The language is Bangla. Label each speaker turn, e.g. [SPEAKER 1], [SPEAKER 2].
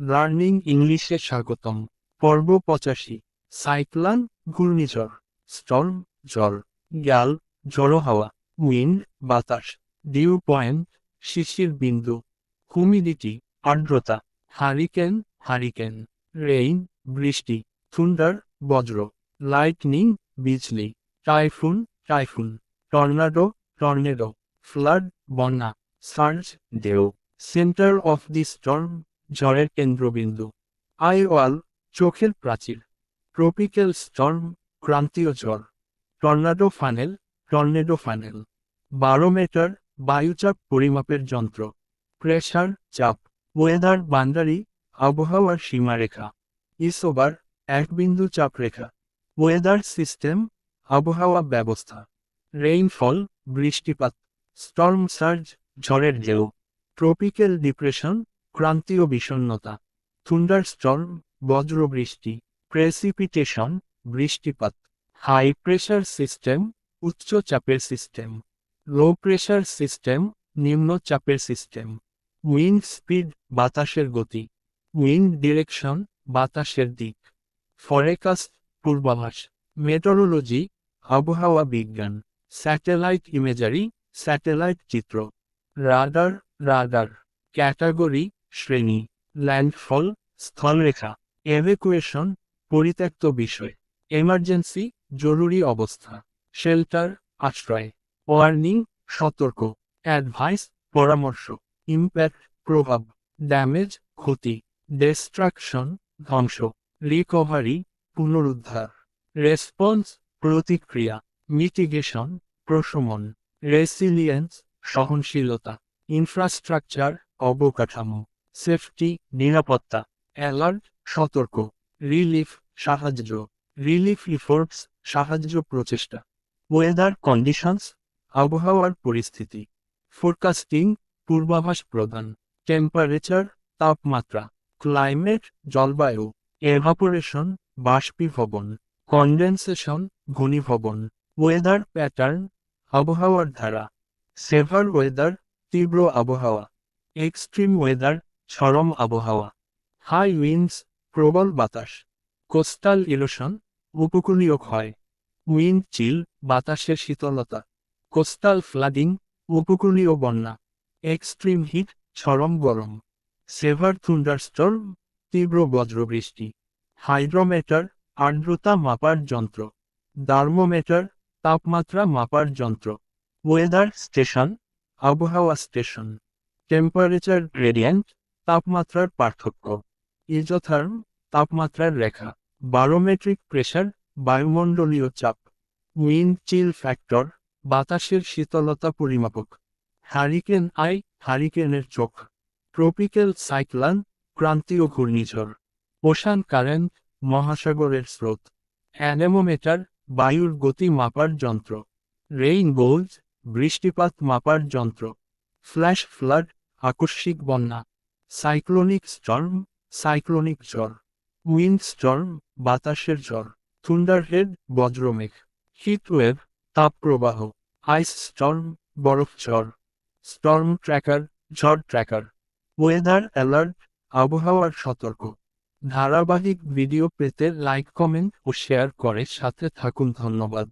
[SPEAKER 1] লার্নিং ইংলিশে স্বাগতম। পর্ব পঁচাশি। সাইক্লান, ঘূর্ণিঝড়। স্টর্ম, ঝড়। গ্যাল ঝড়ো হাওয়া। উইন্ড, বাতাস। ডিউ পয়েন্ট, শিশির বিন্দু। হুমিডিটি, আর্দ্রতা। Hurricane hurricane. রেইন, বৃষ্টি। থুন্ডার, বজ্র। লাইটনিং, বিজলি। Typhoon typhoon. Tornado, tornado. Flood, বন্যা। সার্জ ঢেউ সেন্টার অফ দি স্টর্ম। ঝড়ের কেন্দ্রবিন্দু। আই ওয়াল চোখের প্রাচীর। ট্রপিক্যাল স্টর্ম, ক্রান্তীয় ঝড় tornado funnel, tornado funnel. Barometer বায়ুচাপ পরিমাপের যন্ত্র। প্রেশার চাপ। ওয়েদার বান্ডারি, আবহাওয়ার সীমারেখা। ইসোবার, এক বিন্দু চাপ রেখা। ওয়েদার সিস্টেম, আবহাওয়া ব্যবস্থা। রেইনফল, বৃষ্টিপাত। স্টর্ম সার্জ ঝড়ের ঢেউ। ট্রপিক্যাল ডিপ্রেশন ক্রান্তীয় বিষণ্নতা থুন্ডার স্টর্ম বজ্রবৃষ্টি প্রেসিপিটেশন বৃষ্টিপাত হাই প্রেশার সিস্টেম উচ্চ চাপের সিস্টেম লো প্রেশার সিস্টেম নিম্ন চাপের সিস্টেম উইন্ড স্পিড বাতাসের গতি উইন্ড ডিরেকশন বাতাসের দিক ফরেকাস্ট পূর্বাভাস মেটরোলজি আবহাওয়া বিজ্ঞান স্যাটেলাইট ইমেজারি স্যাটেলাইট চিত্র রাডার রাডার ক্যাটাগরি শ্রেণি ল্যান্ডফল স্থলরেখা এভেকুয়েশন পরিত্যক্ত বিষয় এমার্জেন্সি জরুরি অবস্থা শেল্টার আশ্রয় ওয়ার্নিং সতর্ক অ্যাডভাইস পরামর্শ ইম্প্যাক্ট প্রভাব ড্যামেজ ক্ষতি ডেস্ট্রাকশন ধ্বংস রিকভারি পুনরুদ্ধার রেসপন্স প্রতিক্রিয়া মিটিগেশন প্রশমন রেসিলিয়েন্স সহনশীলতা ইনফ্রাস্ট্রাকচার অবকাঠামো। সেফটি, নিরাপত্তা, অ্যালার্ট, সতর্ক, রিলিফ, সাহায্য, রিলিফ ইফোর্টস সাহায্য প্রচেষ্টা, ওয়েদার কন্ডিশনস, আবহাওয়ার পরিস্থিতি, ফোরকাস্টিং, পূর্বাভাস প্রদান, টেম্পারেচার, তাপমাত্রা, ক্লাইমেট, জলবায়ু, এভাপোরেশন, বাষ্পীভবন, কন্ডেনসেশন, ঘনীভবন, ওয়েদার প্যাটার্ন, আবহাওয়ার ধারা, সেভার ওয়েদার, তীব্র আবহাওয়া, এক্সট্রিম ওয়েদার চরম আবহাওয়া। হাই উইন্ডস প্রবল বাতাস। কোস্টাল ইলোশন উপকূলীয় ক্ষয়। উইন্ড চিল বাতাসের শীতলতা। কোস্টাল ফ্লাডিং উপকূলীয় বন্যা। এক্সট্রিম হিট চরম গরম। সেভার থুন্ডারস্টর্ম তীব্র বজ্রবৃষ্টি। হাইড্রোমিটার আর্দ্রতা মাপার যন্ত্র। ডার্মোমিটার তাপমাত্রা মাপার যন্ত্র। ওয়েদার স্টেশন আবহাওয়া স্টেশন টেম্পারেচার গ্রেডিয়েন্ট তাপমাত্রার পার্থক্য। ইজোথার্ম তাপমাত্রার রেখা। বারোমেট্রিক প্রেশার বায়ুমণ্ডলীয় চাপ। উইন্ড চিল ফ্যাক্টর, বাতাসের শীতলতা পরিমাপক। হারিকেন আই, হারিকেনের চোখ। ট্রপিক্যাল সাইক্লান, ক্রান্তীয় ঘূর্ণিঝড়। ওশান কারেন্ট, মহাসাগরের স্রোত। অ্যানেমোমিটার, বায়ুর গতি মাপার যন্ত্র। রেইন গোলজ বৃষ্টিপাত মাপার যন্ত্র। ফ্ল্যাশ ফ্লাড, আকস্মিক বন্যা। সাইক্লোনিক স্টর্ম সাইক্লোনিক ঝড় উইন্ড স্টর্ম বাতাসের ঝড় থুন্ডারহেড বজ্রমেঘ হিটওয়েভ তাপপ্রবাহ, আইস স্টর্ম বরফ ঝড় স্টর্ম ট্র্যাকার, ঝড় ট্র্যাকার, ওয়েদার অ্যালার্ট, আবহাওয়ার সতর্ক। ধারাবাহিক ভিডিও পেতে লাইক, কমেন্ট ও শেয়ার করে সাথে থাকুন। ধন্যবাদ।